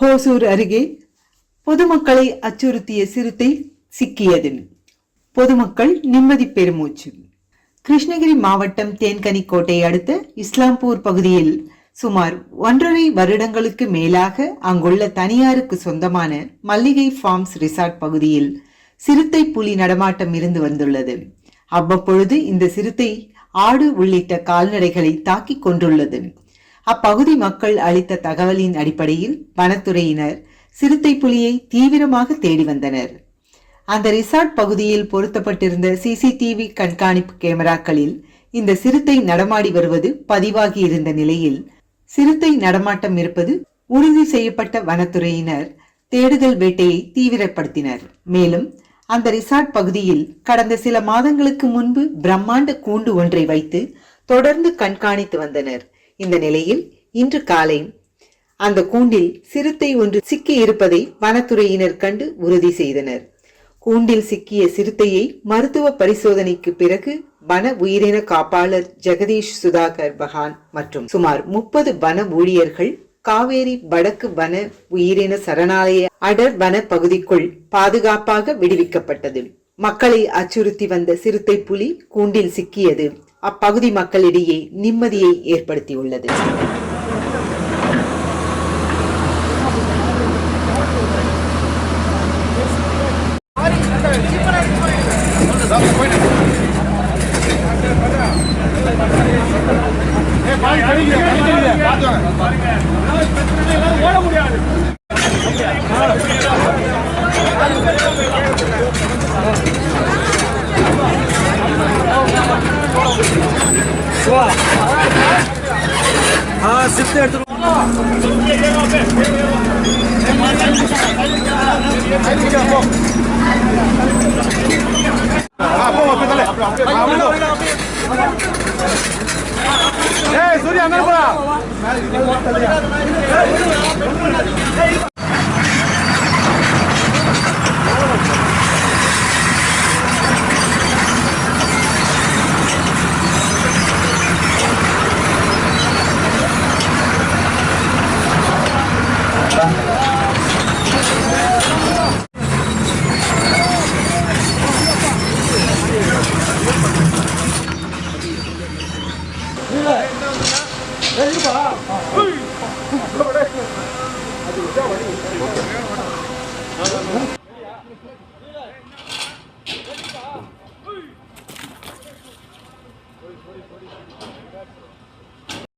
ஹோசூர் அருகே பொதுமக்களை அச்சுறுத்திய சிறுத்தை சிக்கியது பொதுமக்கள் நிம்மதி பெருமூச்சு. கிருஷ்ணகிரி மாவட்டம் தேன்கனிக்கோட்டை அடுத்த இஸ்லாம்பூர் பகுதியில் சுமார் ஒன்றரை வருடங்களுக்கு மேலாக அங்குள்ள தனியாருக்கு சொந்தமான மல்லிகை ஃபார்ம்ஸ் ரிசார்ட் பகுதியில் சிறுத்தை புலி நடமாட்டம் இருந்து வந்துள்ளது. அவ்வப்பொழுது இந்த சிறுத்தை ஆடு உள்ளிட்ட கால்நடைகளை தாக்கிக் கொண்டுள்ளது. அப்பகுதி மக்கள் அளித்த தகவலின் அடிப்படையில் வனத்துறையினர் சிறுத்தை புலியை தீவிரமாக தேடி வந்தனர். அந்த ரிசார்ட் பகுதியில் பொருத்தப்பட்டிருந்த சிசிடிவி கண்காணிப்பு கேமராக்களில் இந்த சிறுத்தை நடமாடி வருவது பதிவாகி இருந்த நிலையில் சிறுத்தை நடமாட்டம் இருப்பது உறுதி செய்யப்பட்ட வனத்துறையினர் தேடுதல் வேட்டையை தீவிரப்படுத்தினர். மேலும் அந்த ரிசார்ட் பகுதியில் கடந்த சில மாதங்களுக்கு முன்பு பிரம்மாண்ட கூண்டு ஒன்றை வைத்து தொடர்ந்து கண்காணித்து வந்தனர். இந்த நிலையில் இன்று காலை அந்த கூண்டில் சிறுத்தை ஒன்று சிக்கி இருப்பதை வனத்துறையினர் கண்டு உறுதி செய்தனர். கூண்டில் சிக்கிய சிறுத்தையை மருத்துவ பரிசோதனைக்கு பிறகு வன உயிரின காப்பாளர் ஜெகதீஷ் சுதாகர் பகான் மற்றும் சுமார் முப்பது வன ஊழியர்கள் காவேரி வடக்கு வன உயிரின சரணாலய அடர் வன பகுதிக்குள் பாதுகாப்பாக விடுவிக்கப்பட்டது. மக்களை அச்சுறுத்தி வந்த சிறுத்தை புலி கூண்டில் சிக்கியது. அப்பகுதி மக்களிடையே நிம்மதியை ஏற்படுத்தியுள்ளது. 좋아. 아, 집들 들어. 아, 뽑아, 빼달래. 아, 올라, 에이, 소리 안 나는 거야. 哎，你咋了？哎，老弟，哎，我这，我这，我。